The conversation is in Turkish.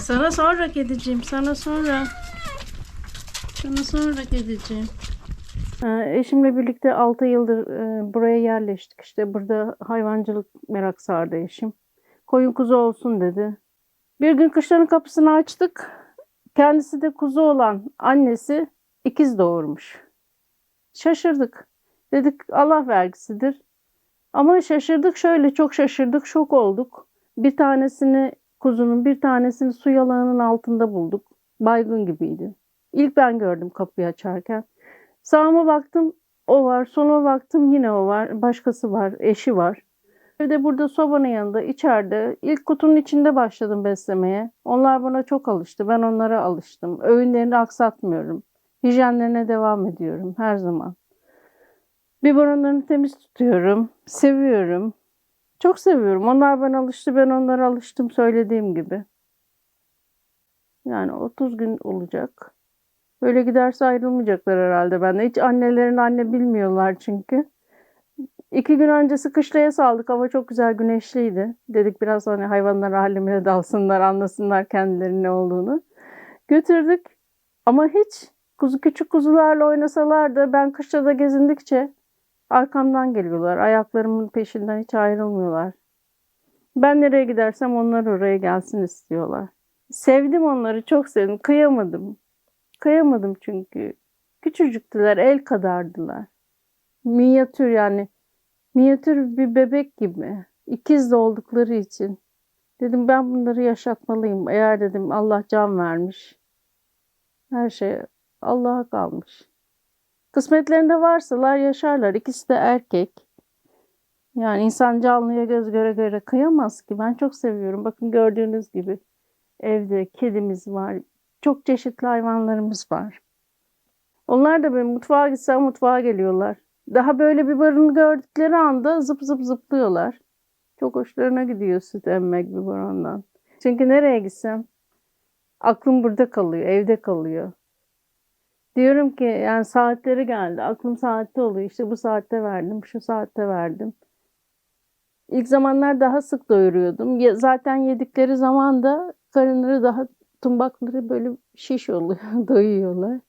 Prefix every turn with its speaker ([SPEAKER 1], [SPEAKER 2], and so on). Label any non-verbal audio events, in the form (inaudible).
[SPEAKER 1] Sana sonra kediciğim, sana sonra. Sana sonra kediciğim. Ee, Eşimle birlikte 6 yıldır e, buraya yerleştik. İşte burada hayvancılık merak sardı eşim. Koyun kuzu olsun dedi. Bir gün kışların kapısını açtık. Kendisi de kuzu olan annesi ikiz doğurmuş. Şaşırdık. Dedik Allah vergisidir. Ama şaşırdık şöyle çok şaşırdık, şok olduk. Bir tanesini kuzunun bir tanesini su yalağının altında bulduk. Baygın gibiydi. İlk ben gördüm kapıyı açarken. Sağıma baktım o var, soluma baktım yine o var, başkası var, eşi var. Evde burada sobanın yanında içeride ilk kutunun içinde başladım beslemeye. Onlar bana çok alıştı. Ben onlara alıştım. Öğünlerini aksatmıyorum. Hijyenlerine devam ediyorum her zaman. Biberonlarını temiz tutuyorum. Seviyorum. Çok seviyorum. Onlar bana alıştı. Ben onlara alıştım söylediğim gibi. Yani 30 gün olacak. Böyle giderse ayrılmayacaklar herhalde benden. Hiç annelerin anne bilmiyorlar çünkü. İki gün öncesi kışlaya saldık. Hava çok güzel güneşliydi. Dedik biraz hani hayvanlar halimine dalsınlar, anlasınlar kendilerinin ne olduğunu. Götürdük. Ama hiç kuzu küçük kuzularla oynasalar da ben kışta da gezindikçe arkamdan geliyorlar. Ayaklarımın peşinden hiç ayrılmıyorlar. Ben nereye gidersem onlar oraya gelsin istiyorlar. Sevdim onları, çok sevdim. Kıyamadım. Kıyamadım çünkü. Küçücüktüler, el kadardılar. Minyatür yani. Minyatür bir bebek gibi. İkiz de oldukları için. Dedim ben bunları yaşatmalıyım. Eğer dedim Allah can vermiş. Her şey Allah'a kalmış. Kısmetlerinde varsalar yaşarlar. İkisi de erkek. Yani insan canlıya göz göre göre kıyamaz ki. Ben çok seviyorum. Bakın gördüğünüz gibi evde kedimiz var. Çok çeşitli hayvanlarımız var. Onlar da benim mutfağa gitsem mutfağa geliyorlar. Daha böyle bir barını gördükleri anda zıp zıp zıplıyorlar. Çok hoşlarına gidiyor süt emmek bir barondan. Çünkü nereye gitsem aklım burada kalıyor, evde kalıyor. Diyorum ki yani saatleri geldi. Aklım saatte oluyor. İşte bu saatte verdim, şu saatte verdim. İlk zamanlar daha sık doyuruyordum. Zaten yedikleri zaman da karınları daha tumbakları böyle şiş oluyor, (laughs) doyuyorlar.